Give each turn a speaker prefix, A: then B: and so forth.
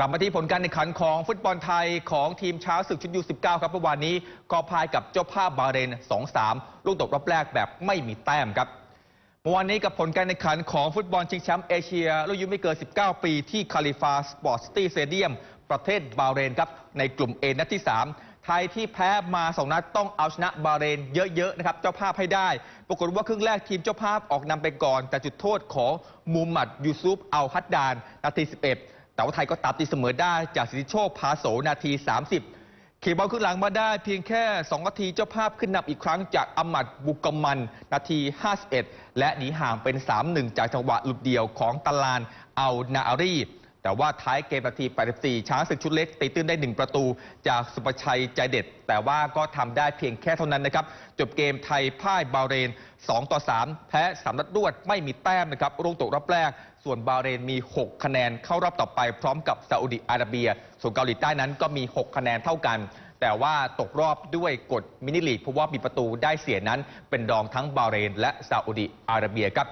A: กลับมาที่ผลการแข่งขันของฟุตบอลไทยของทีมช้างศึกชุดยู19 ครับเมื่อวานนี้ก็พ่ายกับเจ้าภาพบาเรน 2-3 ลูกตกรอบแรกแบบไม่มีแต้มครับเมื่อวานนี้กับผลการแข่งขันของฟุตบอลชิงแชมป์เอเชียรุ่นอายุไม่เกิน 19 ปีที่คาลิฟาสปอร์ตซิตี้สเตเดียม ประเทศบาเรนครับในกลุ่ม A นัดที่ 3 ไทยที่แพ้มา 2 นัดต้องเอาชนะบาเรนเยอะๆนะครับเจ้าภาพให้ได้ ปรากฏว่าครึ่งแรกทีมเจ้าภาพออกนำไปก่อน แต่จุดโทษของมูฮัมหมัดยูซุปอัลฮัดดานนาที 11 แต่ว่าไทยก็ตัดตีเสมอได้จากสิทธิโชคพาโสนาที 30 เขียบอลขึ้นหลังมาได้เพียงแค่ 2 นาทีเจ้าภาพขึ้นนำอีกครั้งจากอมัดบุกมัน นาที 51 และหนีห่างเป็น 3-1 จากจังหวะหลุดเดี่ยวของตลานเอานาอารี แต่ว่าท้ายเกมนาที 84 ช้างศึกชุดเล็ก ตีตื้นได้ 1 ประตู จากสุประชัยใจเด็ด แต่ว่าก็ทำได้เพียงแค่เท่านั้นนะครับ จบเกมไทยพ่ายบาเรน 2 ต่อ 3 แพ้3นัดรวดไม่มีแต้มนะครับร่วงตกรอบแรก ส่วนบาเรนมี 6 คะแนนเข้ารอบต่อไปพร้อมกับซาอุดิอาระเบีย ส่วนเกาหลีใต้นั้นก็มี 6 คะแนนเท่ากัน แต่ว่าตกรอบด้วยกฎมินิลีกเพราะว่ามีประตูได้เสียนั้น เป็นรองทั้งบาเรน และซาอุดิอาระเบียครับ